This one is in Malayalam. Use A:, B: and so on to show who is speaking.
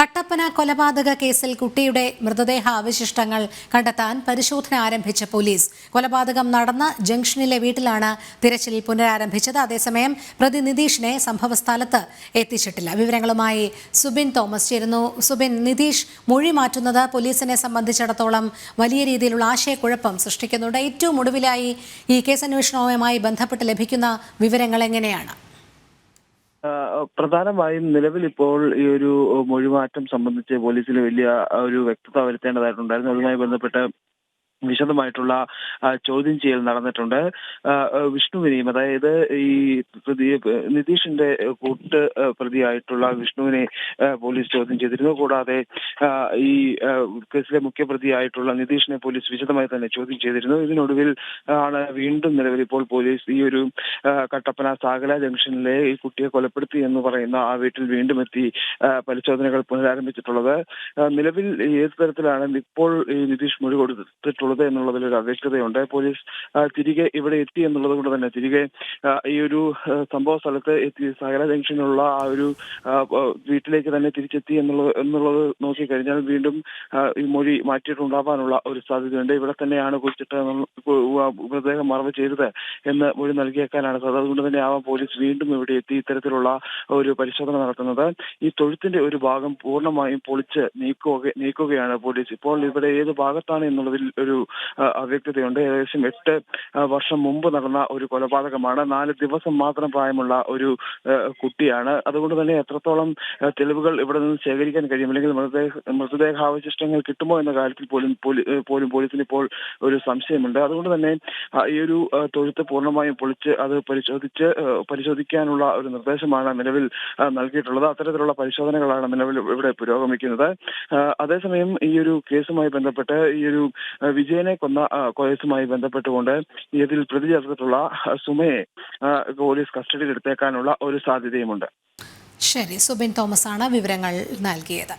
A: കട്ടപ്പന കൊലപാതക കേസിൽ കുട്ടിയുടെ മൃതദേഹ അവശിഷ്ടങ്ങൾ കണ്ടെത്താൻ പരിശോധന ആരംഭിച്ച പോലീസ്. കൊലപാതകം നടന്ന ജംഗ്ഷനിലെ വീട്ടിലാണ് തിരച്ചിൽ പുനരാരംഭിച്ചത്. അതേസമയം പ്രതി നിതീഷിനെ സംഭവസ്ഥലത്ത് എത്തിച്ചിട്ടില്ല. വിവരങ്ങളുമായി സുബിൻ തോമസ് ചേരുന്നു. സുബിൻ നിതീഷ് മൊഴി മാറ്റുന്നത് പോലീസിനെ സംബന്ധിച്ചിടത്തോളം വലിയ രീതിയിലുള്ള ആശയക്കുഴപ്പം സൃഷ്ടിക്കുന്നുണ്ട്. ഏറ്റവും ഒടുവിലായി ഈ കേസന്വേഷണവുമായി ബന്ധപ്പെട്ട് ലഭിക്കുന്ന വിവരങ്ങൾ എങ്ങനെയാണ്?
B: പ്രധാനമായും നിലവിൽ ഇപ്പോൾ ഈ ഒരു മൊഴിമാറ്റം സംബന്ധിച്ച് പോലീസിൽ വലിയ ഒരു വ്യക്തത വരുത്തേണ്ടതായിട്ടുണ്ടായിരുന്നു. അതുമായി ബന്ധപ്പെട്ട് വിശദമായിട്ടുള്ള ചോദ്യം ചെയ്യൽ നടന്നിട്ടുണ്ട്. വിഷ്ണുവിനെയും അതായത് ഈ പ്രതി നിതീഷിന്റെ കൂട്ട് പ്രതിയായിട്ടുള്ള വിഷ്ണുവിനെ പോലീസ് ചോദ്യം ചെയ്തിരുന്നു. കൂടാതെ ഈ കേസിലെ മുഖ്യപ്രതിയായിട്ടുള്ള നിതീഷിനെ പോലീസ് വിശദമായി തന്നെ ചോദ്യം ചെയ്തിരുന്നു. ഇതിനൊടുവിൽ ആണ് വീണ്ടും നിലവിൽ ഇപ്പോൾ പോലീസ് ഈ ഒരു കട്ടപ്പന സാഗല ജംഗ്ഷനിലെ ഈ കുട്ടിയെ കൊലപ്പെടുത്തി എന്ന് പറയുന്ന ആ വീട്ടിൽ വീണ്ടും എത്തി പരിശോധനകൾ പുനരാരംഭിച്ചിട്ടുള്ളത്. നിലവിൽ ഏത് തരത്തിലാണ് ഇപ്പോൾ ഈ നിതീഷ് മൊഴി കൊടുത്തിട്ടുള്ളത് എന്നുള്ളതിൽ ഒരു അവ്യക്തതയുണ്ട്. പോലീസ് തിരികെ ഇവിടെ എത്തി എന്നുള്ളത് കൊണ്ട് തന്നെ തിരികെ ഈ ഒരു സംഭവ സ്ഥലത്ത് എത്തി സകല ജംഗ്ഷനിലുള്ള ആ ഒരു വീട്ടിലേക്ക് തന്നെ തിരിച്ചെത്തി എന്നുള്ളത് എന്നുള്ളത് നോക്കിക്കഴിഞ്ഞാൽ വീണ്ടും ഈ മൊഴി മാറ്റിയിട്ടുണ്ടാവാനുള്ള ഒരു സാധ്യതയുണ്ട്. ഇവിടെ തന്നെയാണ് കുറിച്ചിട്ട് മൃതദേഹം മറവ് ചെയ്തത് എന്ന് മൊഴി നൽകിയേക്കാനാണ് സാധ്യത. അതുകൊണ്ട് തന്നെ ആവാം പോലീസ് വീണ്ടും ഇവിടെ എത്തി ഇത്തരത്തിലുള്ള ഒരു പരിശോധന നടത്തുന്നത്. ഈ തൊഴുത്തിന്റെ ഒരു ഭാഗം പൂർണമായും പൊളിച്ച് നീക്കുക നീക്കുകയാണ് പോലീസ്. ഇപ്പോൾ ഇവിടെ ഏത് ഭാഗത്താണ് എന്നുള്ളതിൽ ഒരു അവ്യക്തതയുണ്ട്. ഏകദേശം എട്ട് വർഷം മുമ്പ് നടന്ന ഒരു കൊലപാതകമാണ്. നാല് ദിവസം മാത്രം പ്രായമുള്ള ഒരു കുട്ടിയാണ്. അതുകൊണ്ട് തന്നെ എത്രത്തോളം തെളിവുകൾ ഇവിടെ നിന്ന് ശേഖരിക്കാൻ കഴിയും അല്ലെങ്കിൽ മൃതദേഹ മൃതദേഹാവശിഷ്ടങ്ങൾ കിട്ടുമോ എന്ന കാര്യത്തിൽ പോലും പോലും പോലീസിന് ഇപ്പോൾ ഒരു സംശയമുണ്ട്. അതുകൊണ്ട് തന്നെ ഈ ഒരു തൊഴുത്ത് പൂർണമായും പൊളിച്ച് അത് പരിശോധിച്ച് പരിശോധിക്കാനുള്ള ഒരു നിർദ്ദേശമാണ് നിലവിൽ നൽകിയിട്ടുള്ളത്. അത്തരത്തിലുള്ള പരിശോധനകളാണ് നിലവിൽ ഇവിടെ പുരോഗമിക്കുന്നത്. അതേസമയം ഈ ഒരു കേസുമായി ബന്ധപ്പെട്ട് ഈ ഒരു വിജയനെ കൊന്ന ആ, കേസുമായി ബന്ധപ്പെട്ടുകൊണ്ട് ഇതിൽ പ്രതി ചേർത്തിട്ടുള്ള സുമയെ പോലീസ് കസ്റ്റഡിയിൽ എടുത്തേക്കാനുള്ള ഒരു സാധ്യതയുമുണ്ട്.
A: ശരി സുബിൻ തോമസ് ആണ് വിവരങ്ങൾ നൽകിയത്.